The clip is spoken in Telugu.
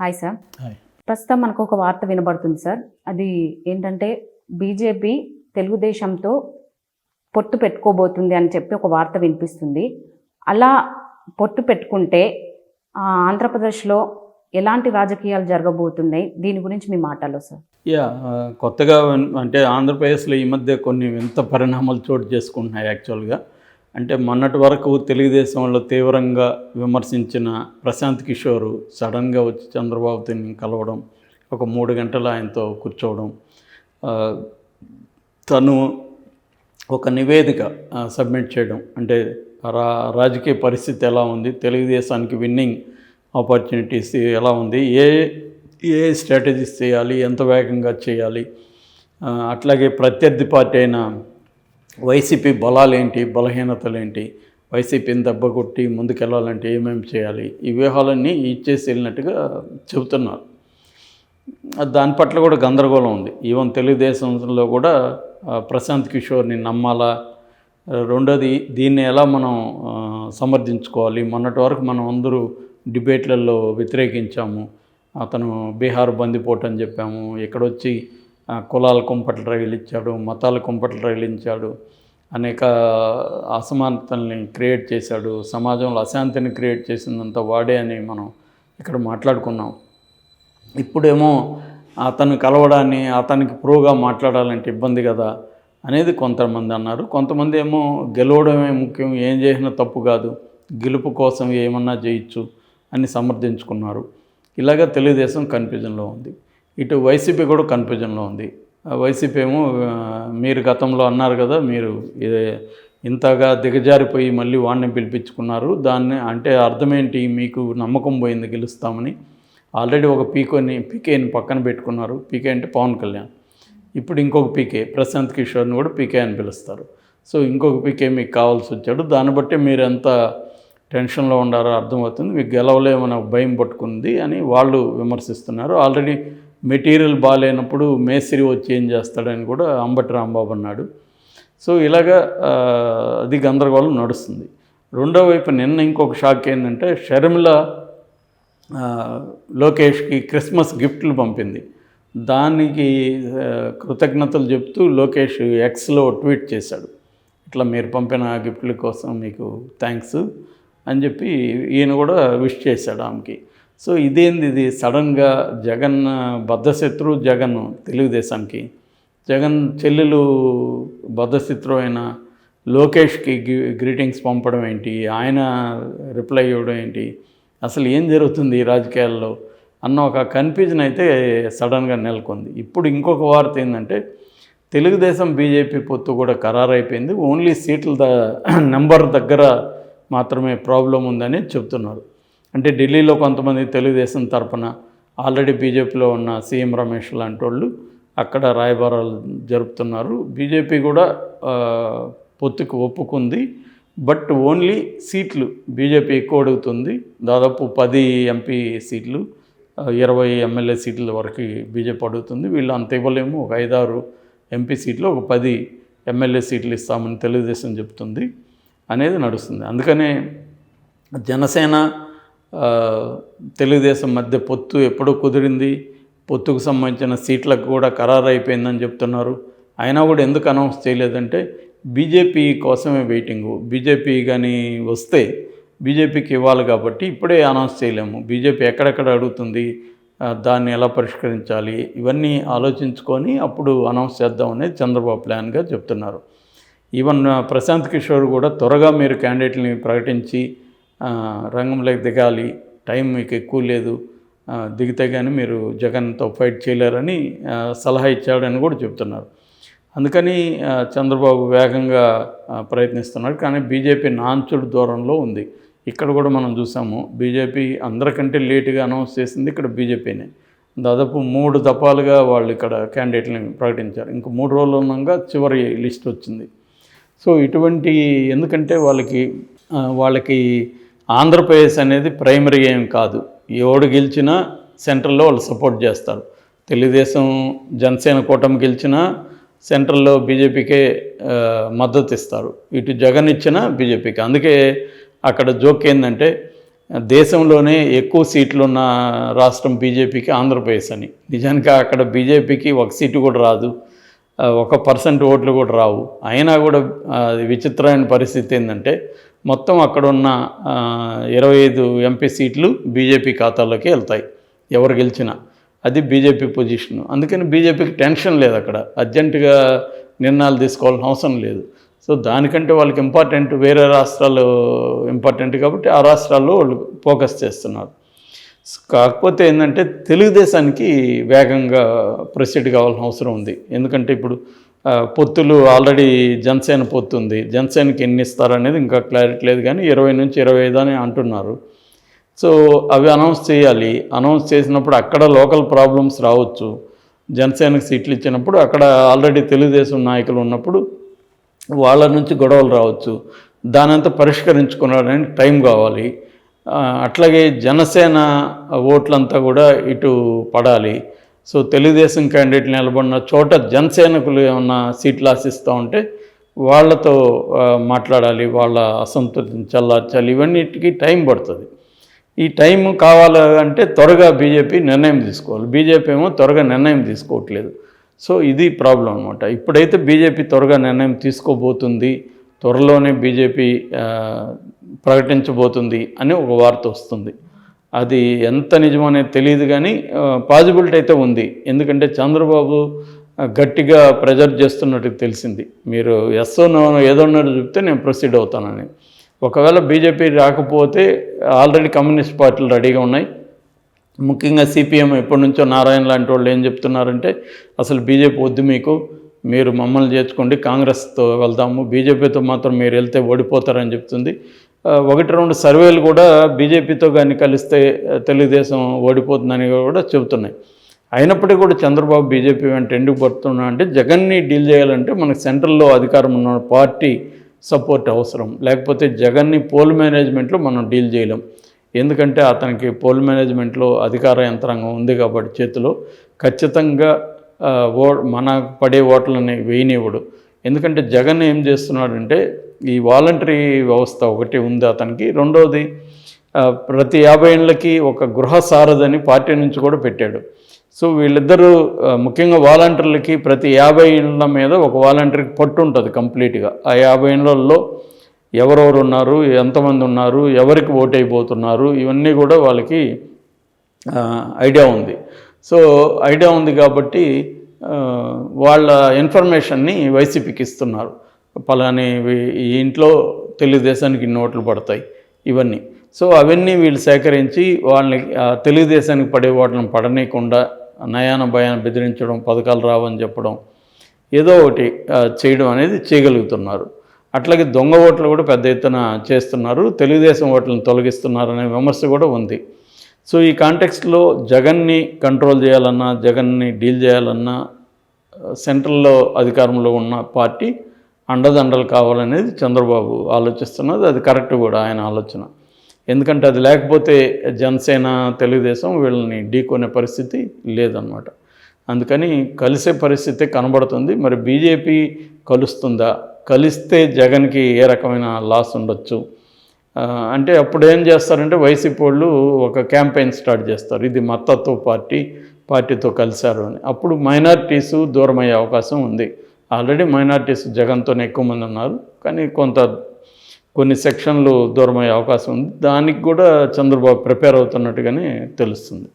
Hi sir. ప్రస్తుతం మనకు ఒక వార్త వినబడుతుంది సార్ అది ఏంటంటే బీజేపీ తెలుగుదేశంతో పొత్తు పెట్టుకోబోతుంది అని చెప్పి ఒక వార్త వినిపిస్తుంది. అలా పొత్తు పెట్టుకుంటే ఆంధ్రప్రదేశ్లో ఎలాంటి రాజకీయాలు జరగబోతున్నాయి? దీని గురించి మీ మాటల్లో సార్ యా కొత్తగా అంటే ఆంధ్రప్రదేశ్లో ఈ మధ్య కొన్ని వింత పరిణామాలు చోటు చేసుకుంటున్నాయి యాక్చువల్గా అంటే మొన్నటి వరకు తెలుగుదేశంలో తీవ్రంగా విమర్శించిన ప్రశాంత్ కిషోర్ సడన్గా వచ్చి చంద్రబాబుని కలవడం ఒక మూడు గంటలు ఆయనతో కూర్చోవడం తను ఒక నివేదిక సబ్మిట్ చేయడం అంటే రా రాజకీయ పరిస్థితి ఎలా ఉంది తెలుగుదేశానికి విన్నింగ్ ఆపర్చునిటీస్ ఎలా ఉంది ఏ ఏ స్ట్రాటజీస్ చేయాలి ఎంత వేగంగా చేయాలి అట్లాగే ప్రత్యర్థి పార్టీ అయిన వైసీపీ బలాలేంటి బలహీనతలేంటి వైసీపీని దెబ్బ కొట్టి ముందుకెళ్ళాలంటే ఏమేమి చేయాలి? ఈ వ్యూహాలన్నీ ఇచ్చేసి వెళ్ళినట్టుగా చెబుతున్నారు. దాని పట్ల కూడా గందరగోళం ఉంది. ఈవెన్ తెలుగుదేశంలో కూడా ప్రశాంత్ కిషోర్ని నమ్మాలా? రెండోది దీన్ని ఎలా మనం సమర్థించుకోవాలి? మొన్నటి వరకు మనం అందరూ డిబేట్లలో వ్యతిరేకించాము. అతను బీహార్ బందిపోటు అని చెప్పాము. ఇక్కడొచ్చి కులాల కుంపట్లు రగిలించాడు మతాల కుంపట్లు రగిలించాడు అనేక అసమానతల్ని క్రియేట్ చేశాడు సమాజంలో అశాంతిని క్రియేట్ చేసిందంతా వాడే అని మనం ఇక్కడ మాట్లాడుకున్నాం. ఇప్పుడేమో అతను కలవడాన్ని అతనికి ప్రోగా మాట్లాడాలంటే ఇబ్బంది కదా అనేది కొంతమంది అన్నారు. కొంతమంది ఏమో గెలవడమే ముఖ్యం ఏం చేసినా తప్పు కాదు గెలుపు కోసం ఏమన్నా చేయొచ్చు అని సమర్థించుకున్నారు. ఇలాగ తెలుగుదేశం కన్ఫ్యూజన్లో ఉంది. ఇటు వైసీపీ కూడా కన్ఫ్యూజన్లో ఉంది. ఆ వైసీపీ ఏమో మీరు గతంలో అన్నారు కదా మీరు ఇదే ఇంతగా దిగజారిపోయి మళ్ళీ వాడిని పిలిపించుకున్నారు. దాన్ని అంటే అర్థమేంటి? మీకు నమ్మకం పోయింది గెలుస్తామని. ఆల్రెడీ ఒక పీకోని పీకేని పక్కన పెట్టుకున్నారు. పీకే అంటే పవన్ కళ్యాణ్. ఇప్పుడు ఇంకొక పీకే ప్రశాంత్ కిషోర్ని కూడా పీకే అని పిలుస్తారు. సో ఇంకొక పీకే మీకు కావాల్సి వచ్చాడు. దాన్ని బట్టి మీరు ఎంత టెన్షన్లో ఉండారో అర్థమవుతుంది. మీకు గెలవలేమని భయం పట్టుకుంది అని వాళ్ళు విమర్శిస్తున్నారు. ఆల్రెడీ మెటీరియల్ బాగాలేనప్పుడు మేస్త్రి వచ్చి ఏం చేస్తాడని కూడా అంబటి రాంబాబు అన్నాడు. సో ఇలాగా అది గందరగోళం నడుస్తుంది. రెండో వైపు నిన్న ఇంకొక షాక్ ఏంటంటే షర్మిల లోకేష్కి క్రిస్మస్ గిఫ్ట్లు పంపింది. దానికి కృతజ్ఞతలు చెప్తూ లోకేష్ ఎక్స్లో ట్వీట్ చేశాడు. ఇట్లా మీరు పంపిన గిఫ్ట్ల కోసం మీకు థ్యాంక్స్ అని చెప్పి ఈయన కూడా విష్ చేశాడు ఆమెకి. సో ఇదేంది ఇది? సడన్గా జగన్ బద్ధశత్రు జగన్ తెలుగుదేశానికి. జగన్ చెల్లెలు బద్ధశత్రు అయిన లోకేష్కి గ్రీటింగ్స్ పంపడం ఏంటి? ఆయన రిప్లై ఇవ్వడం ఏంటి? అసలు ఏం జరుగుతుంది ఈ రాజకీయాల్లో? అన్న ఒక కన్ఫ్యూజన్ అయితే సడన్గా నెలకొంది. ఇప్పుడు ఇంకొక వార్త ఏంటంటే తెలుగుదేశం బీజేపీ పొత్తు కూడా ఖరారైపోయింది. ఓన్లీ సీట్ల ద నెంబర్ దగ్గర మాత్రమే ప్రాబ్లం ఉందని చెప్తున్నారు. అంటే ఢిల్లీలో కొంతమంది తెలుగుదేశం తరపున ఆల్రెడీ బీజేపీలో ఉన్న సీఎం రమేష్ లాంటి వాళ్ళు అక్కడ రాయబారాలు జరుపుతున్నారు. బీజేపీ కూడా పొత్తుకు ఒప్పుకుంది. బట్ ఓన్లీ సీట్లు బీజేపీ ఎక్కువ అడుగుతుంది. దాదాపు పది ఎంపీ సీట్లు ఇరవై ఎమ్మెల్యే సీట్ల వరకు బీజేపీ అడుగుతుంది. వీళ్ళు అంత ఇవ్వలేము. ఒక ఐదారు ఎంపీ సీట్లు ఒక పది ఎమ్మెల్యే సీట్లు ఇస్తామని తెలుగుదేశం చెప్తుంది. అనేది నడుస్తుంది. అందుకనే జనసేన తెలుగుదేశం మధ్య పొత్తు ఎప్పుడో కుదిరింది. పొత్తుకు సంబంధించిన సీట్లకు కూడా ఖరారు అయిపోయిందని చెప్తున్నారు. అయినా కూడా ఎందుకు అనౌన్స్ చేయలేదంటే బీజేపీ కోసమే వెయిటింగు. బీజేపీ కానీ వస్తే బీజేపీకి ఇవ్వాలి కాబట్టి ఇప్పుడే అనౌన్స్ చేయలేము. బీజేపీ ఎక్కడెక్కడ అడుగుతుంది దాన్ని ఎలా పరిష్కరించాలి ఇవన్నీ ఆలోచించుకొని అప్పుడు అనౌన్స్ చేద్దాం అనేది చంద్రబాబు ప్లాన్గా చెప్తున్నారు. ఈవెన్ ప్రశాంత్ కిషోర్ కూడా త్వరగా మీరు క్యాండిడేట్ని ప్రకటించి రంగంలోకి దిగాలి. టైం మీకు ఎక్కువ లేదు. దిగితే కానీ మీరు జగన్తో ఫైట్ చేయలేరని సలహా ఇచ్చాడని కూడా చెప్తున్నారు అందుకని చంద్రబాబు వేగంగా ప్రయత్నిస్తున్నాడు. కానీ బీజేపీ నాంచుడు దూరంలో ఉంది. ఇక్కడ కూడా మనం చూసాము. బీజేపీ అందరికంటే లేటుగా అనౌన్స్ చేసింది ఇక్కడ బీజేపీనే. దాదాపు మూడు దఫాలుగా వాళ్ళు ఇక్కడ క్యాండిడేట్ని ప్రకటించారు. ఇంక మూడు రోజులు ఉన్నాక చివరి లిస్ట్ వచ్చింది. సో ఇటువంటి ఎందుకంటే వాళ్ళకి వాళ్ళకి ఆంధ్రప్రదేశ్ అనేది ప్రైమరీ ఏం కాదు. ఎవడు గెలిచినా సెంట్రల్లో వాళ్ళు సపోర్ట్ చేస్తారు. తెలుగుదేశం జనసేన కూటమి గెలిచినా సెంట్రల్లో బీజేపీకే మద్దతు ఇస్తారు. ఇటు జగన్ ఇచ్చినా బీజేపీకి. అందుకే అక్కడ జోక్ ఏంటంటే దేశంలోనే ఎక్కువ సీట్లు ఉన్న రాష్ట్రం బీజేపీకి ఆంధ్రప్రదేశ్ అని. నిజానికి అక్కడ బీజేపీకి ఒక సీటు కూడా రాదు. ఒక పర్సెంట్ ఓట్లు కూడా రావు. అయినా కూడా అది విచిత్రమైన పరిస్థితి ఏంటంటే మొత్తం అక్కడ ఉన్న ఇరవై ఐదు ఎంపీ సీట్లు బీజేపీ ఖాతాలోకి వెళ్తాయి ఎవరు గెలిచినా. అది బీజేపీ పొజిషన్ అందుకని బీజేపీకి టెన్షన్ లేదు అక్కడ. అర్జెంటుగా నిర్ణయాలు తీసుకోవాల్సిన అవసరం లేదు. సో దానికంటే వాళ్ళకి ఇంపార్టెంట్ వేరే రాష్ట్రాలు ఇంపార్టెంట్ కాబట్టి ఆ రాష్ట్రాల్లో వాళ్ళు ఫోకస్ చేస్తున్నారు. కాకపోతే ఏంటంటే తెలుగుదేశానికి వేగంగా ప్రసిద్ధి కావాల్సిన అవసరం ఉంది. ఎందుకంటే ఇప్పుడు పొత్తులు ఆల్రెడీ జనసేన పొత్తు ఉంది. జనసేనకి ఎన్ని ఇస్తారనేది ఇంకా క్లారిటీ లేదు కానీ ఇరవై నుంచి ఇరవై ఐదు అని అంటున్నారు. సో అవి అనౌన్స్ చేయాలి. అనౌన్స్ చేసినప్పుడు అక్కడ లోకల్ ప్రాబ్లమ్స్ రావచ్చు. జనసేనకు సీట్లు ఇచ్చినప్పుడు అక్కడ ఆల్రెడీ తెలుగుదేశం నాయకులు ఉన్నప్పుడు వాళ్ళ నుంచి గొడవలు రావచ్చు. దానంతా పరిష్కరించుకోవడానికి టైం కావాలి. అట్లాగే జనసేన ఓట్లంతా కూడా ఇటు పడాలి. సో తెలుగుదేశం క్యాండిడేట్ నిలబడిన చోట జనసేనకులు ఏమన్నా సీట్లు ఆశిస్తూ ఉంటే వాళ్ళతో మాట్లాడాలి వాళ్ళ అసంతృప్తిని చల్లార్చాలి ఇవన్నిటికీ టైం పడుతుంది. ఈ టైం కావాలంటే త్వరగా బీజేపీ నిర్ణయం తీసుకోవాలి. బీజేపీ ఏమో త్వరగా నిర్ణయం తీసుకోవట్లేదు. సో ఇది ప్రాబ్లం అనమాట ఇప్పుడైతే బీజేపీ త్వరగా నిర్ణయం తీసుకోబోతుంది త్వరలోనే బీజేపీ ప్రకటించబోతుంది అని ఒక వార్త వస్తుంది. అది ఎంత నిజమనేది తెలియదు కానీ పాజిబిలిటీ అయితే ఉంది. ఎందుకంటే చంద్రబాబు గట్టిగా ప్రెజర్ చేస్తున్నట్టు తెలిసింది. మీరు ఎస్ఓ నో ఏదో ఉన్నట్టు చెప్తే నేను ప్రొసీడ్ అవుతానని. ఒకవేళ బీజేపీ రాకపోతే ఆల్రెడీ కమ్యూనిస్ట్ పార్టీలు రెడీగా ఉన్నాయి. ముఖ్యంగా సిపిఎం ఎప్పటి నుంచో నారాయణ లాంటి వాళ్ళు ఏం చెప్తున్నారంటే అసలు బీజేపీ వద్దు మీకు మీరు మమ్మల్ని చేర్చుకోండి కాంగ్రెస్తో వెళ్దాము బీజేపీతో మాత్రం మీరు వెళ్తే ఓడిపోతారని చెప్తుంది. ఒకటి రెండు సర్వేలు కూడా బీజేపీతో కానీ కలిస్తే తెలుగుదేశం ఓడిపోతుందని కూడా చెబుతున్నాయి. అయినప్పటికీ కూడా చంద్రబాబు బీజేపీ వెంట ఎందుకు పడుతున్నా అంటే జగన్ని డీల్ చేయాలంటే మనకు సెంట్రల్లో అధికారం ఉన్న పార్టీ సపోర్ట్ అవసరం. లేకపోతే జగన్ని పోల్ మేనేజ్మెంట్లో మనం డీల్ చేయలేం. ఎందుకంటే అతనికి పోల్ మేనేజ్మెంట్లో అధికార యంత్రాంగం ఉంది కాబట్టి చేతిలో ఖచ్చితంగా ఓ మన పడే ఓట్లని వేయనివ్వడు. ఎందుకంటే జగన్ ఏం చేస్తున్నాడంటే ఈ వాలంటరీ వ్యవస్థ ఒకటి ఉంది అతనికి. రెండవది ప్రతి యాభై ఏళ్ళకి ఒక గృహ సారథని పార్టీ నుంచి కూడా పెట్టాడు. సో వీళ్ళిద్దరూ ముఖ్యంగా వాలంటీర్లకి ప్రతి యాభై ఏళ్ళ మీద ఒక వాలంటీర్కి పట్టు ఉంటుంది కంప్లీట్గా. ఆ యాభై ఏళ్ళల్లో ఎవరెవరు ఉన్నారు ఎంతమంది ఉన్నారు ఎవరికి ఓట్ అయిపోతున్నారు ఇవన్నీ కూడా వాళ్ళకి ఐడియా ఉంది. సో ఐడియా ఉంది కాబట్టి వాళ్ళ ఇన్ఫర్మేషన్ని వైసీపీకి ఇస్తున్నారు. పలాని ఈ ఇంట్లో తెలుగుదేశానికి నోట్లు పడతాయి ఇవన్నీ. సో అవన్నీ వీళ్ళు సేకరించి వాళ్ళని తెలుగుదేశానికి పడే ఓట్లను పడనీయకుండా నయాన భయాన బెదిరించడం పథకాలు రావని చెప్పడం ఏదో ఒకటి చేయడం అనేది చేయగలుగుతున్నారు. అట్లాగే దొంగ ఓట్లు కూడా పెద్ద ఎత్తున చేస్తున్నారు తెలుగుదేశం ఓట్లను తొలగిస్తున్నారు అనే విమర్శ కూడా ఉంది. సో ఈ కాంటెక్స్ట్లో జగన్ని కంట్రోల్ చేయాలన్నా జగన్ని డీల్ చేయాలన్నా సెంట్రల్లో అధికారంలో ఉన్న పార్టీ అండదండలు కావాలనేది చంద్రబాబు ఆలోచిస్తున్నది. అది కరెక్ట్ కూడా ఆయన ఆలోచన. ఎందుకంటే అది లేకపోతే జనసేన తెలుగుదేశం వీళ్ళని ఢీకొనే పరిస్థితి లేదనమాట అందుకని కలిసే పరిస్థితి కనబడుతుంది. మరి బీజేపీ కలుస్తుందా? కలిస్తే జగన్కి ఏ రకమైన లాస్ ఉండొచ్చు? అంటే అప్పుడు ఏం చేస్తారంటే వైసీపీ వాళ్ళు ఒక క్యాంపెయిన్ స్టార్ట్ చేస్తారు. ఇది మత్తత్వ పార్టీ పార్టీతో కలిశారు అని. అప్పుడు మైనారిటీసు దూరమయ్యే అవకాశం ఉంది. ఆల్రెడీ మైనార్టీస్ జగన్తోనే ఎక్కువ మంది ఉన్నారు కానీ కొంత కొన్ని సెక్షన్లు దూరమయ్యే అవకాశం ఉంది. దానికి కూడా చంద్రబాబు ప్రిపేర్ అవుతున్నట్టుగానే తెలుస్తుంది.